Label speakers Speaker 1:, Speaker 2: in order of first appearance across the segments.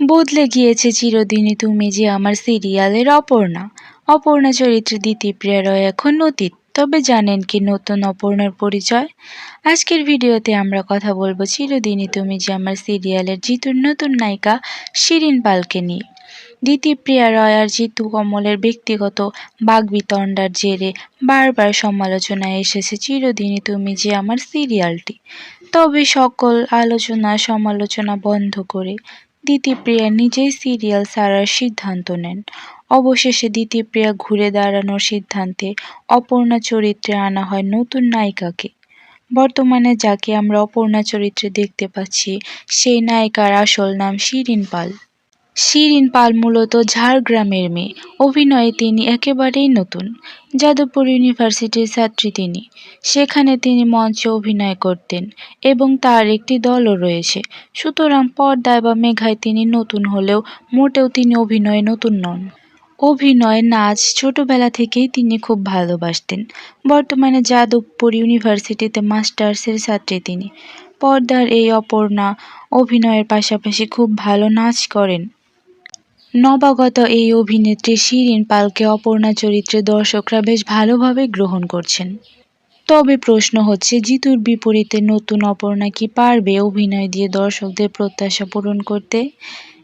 Speaker 1: বদলে গিয়েছে চিরদিনই তুমি যে আমার সিরিয়ালের অপর্ণা। অপর্ণা চরিত্রে দ্বিতীপ্রিয়া রয় এখন অতীত। তবে জানেন কি নতুন অপর্ণার পরিচয়? আজকের ভিডিওতে আমরা কথা বলব চিরদিনই তুমি যে আমার সিরিয়ালের জিতুর নতুন নায়িকা শিরিন পালকে নিয়ে। দ্বিতীপ্রিয়া রয় আর জিতু কমলের ব্যক্তিগত বাগবিতণ্ডার জেরে বারবার সমালোচনায় এসেছে চিরদিনই তুমি যে আমার সিরিয়ালটি। তবে সকল আলোচনা সমালোচনা বন্ধ করে দ্বিতীপ্রিয়া নিজেই সিরিয়াল ছাড়ার সিদ্ধান্ত নেন। অবশেষে দ্বিতীপ্রিয়া ঘুরে দাঁড়ানোর সিদ্ধান্তে অপর্ণা চরিত্রে আনা হয় নতুন নায়িকাকে। বর্তমানে যাকে আমরা অপর্ণা চরিত্রে দেখতে পাচ্ছি, সেই নায়িকার আসল নাম শিরিন পাল। শিরিন পাল মূলত ঝাড়গ্রামের মেয়ে। অভিনয়ে তিনি একেবারেই নতুন। যাদবপুর ইউনিভার্সিটির ছাত্রী তিনি। সেখানে তিনি মঞ্চে অভিনয় করতেন এবং তার একটি দলও রয়েছে। সুতরাং পর্দায় বা মেঘায় তিনি নতুন হলেও মোটেও তিনি অভিনয়ে নতুন নন। অভিনয় নাচ ছোটবেলা থেকেই তিনি খুব ভালোবাসতেন। বর্তমানে যাদবপুর ইউনিভার্সিটিতে মাস্টার্সের ছাত্রী তিনি। পর্দার এই অপর্ণা অভিনয়ের পাশাপাশি খুব ভালো নাচ করেন। নবাগত এই অভিনেত্রী শিরিন পালকে অপর্ণা চরিত্রে দর্শকরা বেশ ভালোভাবে গ্রহণ করছেন। তবে প্রশ্ন হচ্ছে, জিতুর বিপরীতে নতুন অপর্ণা কি পারবে অভিনয় দিয়ে দর্শকদের প্রত্যাশা পূরণ করতে?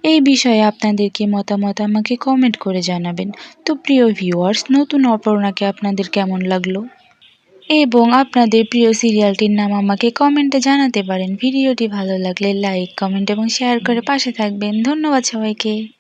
Speaker 1: এই বিষয়ে আপনাদের কি মতামত আমাকে কমেন্ট করে জানাবেন। তো প্রিয় ভিউয়ার্স নতুন অপর্ণাকে আপনাদের কেমন লাগল? এবং আপনাদের প্রিয় সিরিয়ালটির নাম আমাকে কমেন্টে জানাতে পারেন। ভিডিওটি ভালো লাগলে লাইক কমেন্ট এবং শেয়ার করে পাশে থাকবেন। ধন্যবাদ সবাইকে।